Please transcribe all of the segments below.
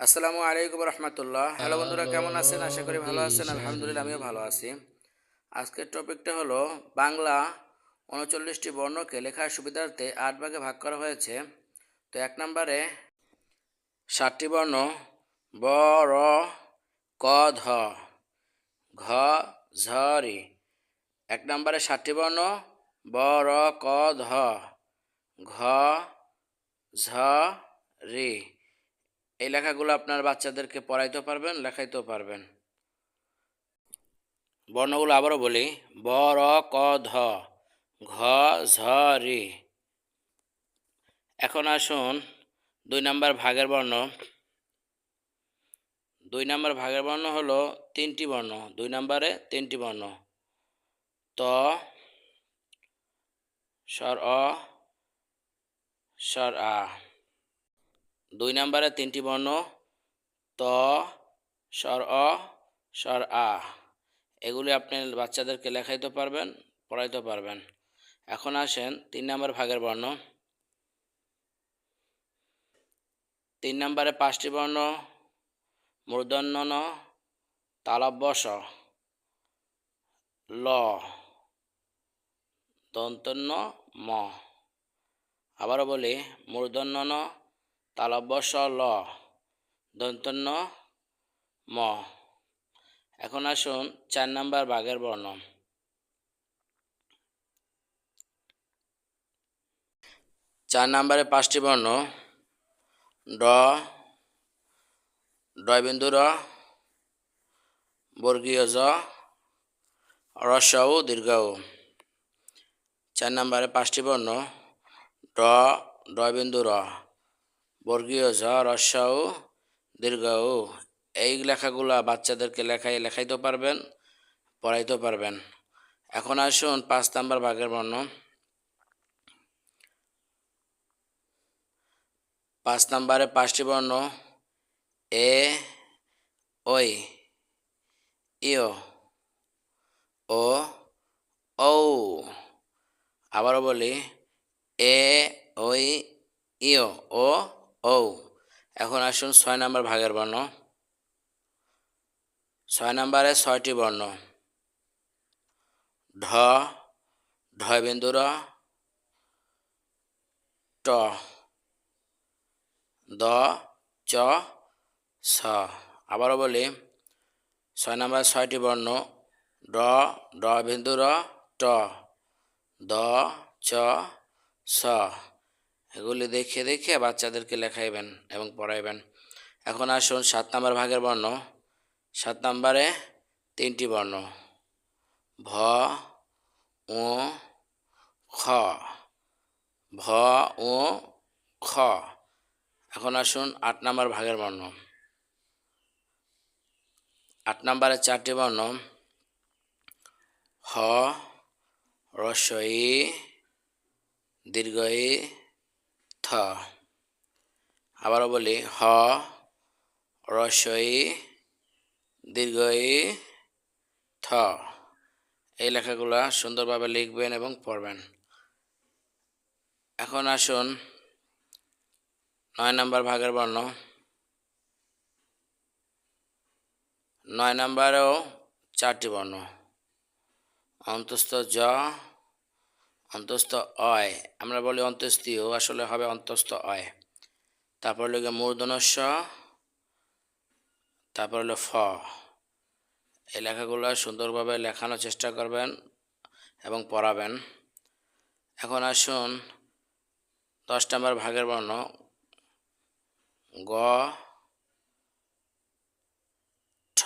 আসসালামু আলাইকুম রহমতুল্লাহ। হ্যালো বন্ধুরা কেমন আছেন? আশা করি ভালো আছেন। আলহামদুলিল্লাহ আমিও ভালো আছি। আজকের টপিকটা হলো বাংলা উনচল্লিশটি বর্ণকে লেখার সুবিধার্থে আট ভাগে ভাগ করা হয়েছে। তো এক নম্বরে ষাটটি বর্ণ ব র ক ধ ঘ ঝ রি। এক নম্বরে ষাটটি বর্ণ ব র ক ধ ঘ ঝ রি। এই লেখাগুলো আপনার বাচ্চাদেরকে পড়াইতেও পারবেন, লেখাইতেও পারবেন। বর্ণগুলো আবারও বলি। ব, র, ক, ধ, ঘ, ঝ, রি। এখন আসুন দুই নাম্বার ভাগের বর্ণ। দুই নাম্বার ভাগের বর্ণ হলো তিনটি বর্ণ। দুই নাম্বারে তিনটি বর্ণ। ত, স্বর, অ, স্বর, আ। দুই নাম্বারে তিনটি বর্ণ ত, স্বর অ, স্বর আ। এগুলি আপনি বাচ্চাদেরকে লেখাইতে পারবেন, পড়াইতে পারবেন। এখন আসেন তিন নম্বর ভাগের বর্ণ। তিন নম্বরে পাঁচটি বর্ণ মূর্ধন্য ন তালব্যস, ল, দন্তন্য, ম। আবারও বলি মূর্ধন্য ন তালব্যস ল দন্তন্য ম। এখন আসুন চার নাম্বার বাঘের বর্ণ। চার নাম্বারে পাঁচটি বর্ণ। ড, ডয়বিন্দু র, বর্গীয় জ রস্য ও দীর্ঘ ও চার নাম্বারে পাঁচটি বর্ণ। ড, ডয়বিন্দু র। বর্গীয় জ রস্য ও দীর্ঘ ও। এই লেখাগুলা বাচ্চাদেরকে লেখাই লেখাইতেও পারবেন, পড়াইতেও পারবেন। এখন আসুন পাঁচ নাম্বার বাঘের বর্ণ। পাঁচ নাম্বারে পাঁচটি বর্ণ। এ, ওই, ইয়, ও ও আবারও বলি, এ, ওই, ইয়, ও। ও এখন আসুন ছয় নাম্বার ভাগের বর্ণ। ছয় নম্বরে ছয়টি বর্ণ। ঢ ঢয় বিন্দুর ট, দ, চ ছ আবারও বলি, ছয় নম্বর ছয়টি বর্ণ, ড ড বিন্দুর ট, দ, চ ছ এগুলি দেখে দেখে বাচ্চাদেরকে লেখাইবেন এবং পড়াইবেন। এখন আসুন সাত নম্বর ভাগের বর্ণ। সাত নম্বরে তিনটি বর্ণ। ভ ও খ। ভ ও খ। এখন আসুন আট নম্বর ভাগের বর্ণ। আট নম্বরে চারটি বর্ণ। হ রস্বই দীর্ঘই থ আবারও বলি, হ রস্বই দীর্ঘ ই থ। এই লেখাগুলো সুন্দরভাবে লিখবেন এবং পড়বেন। এখন আসুন নয় নম্বর ভাগের বর্ণ। নয় নম্বরেও চারটি বর্ণ। অন্তস্থ জ অন্তস্থ অয়। আমরা বলি অন্তস্থীয়, আসলে হবে অন্তস্থ অয়। তারপর লিখে মূর্ধনস্য তারপর হলো ফ। এই লেখাগুলো সুন্দরভাবে লেখানোর চেষ্টা করবেন এবং পড়াবেন। এখন আসুন দশ নম্বর ভাগের বর্ণ। গ, ঠ।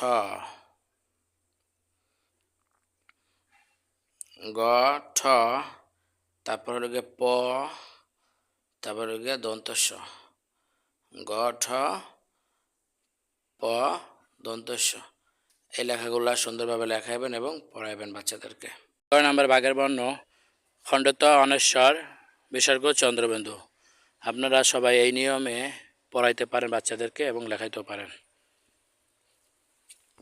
গ, ঠ। তারপর হলো গিয়ে প, তারপর হলো গিয়ে দন্তস্ব। গ, ঠ, প দন্তস্য এই লেখাগুলো সুন্দরভাবে লেখাইবেন এবং পড়াইবেন বাচ্চাদেরকে। ছয় নম্বর বাঘের বর্ণ, খণ্ডত অনেশ্বর, বিসর্গ চন্দ্রবিন্দু। আপনারা সবাই এই নিয়মে পড়াইতে পারেন বাচ্চাদেরকে এবং লেখাইতেও পারেন।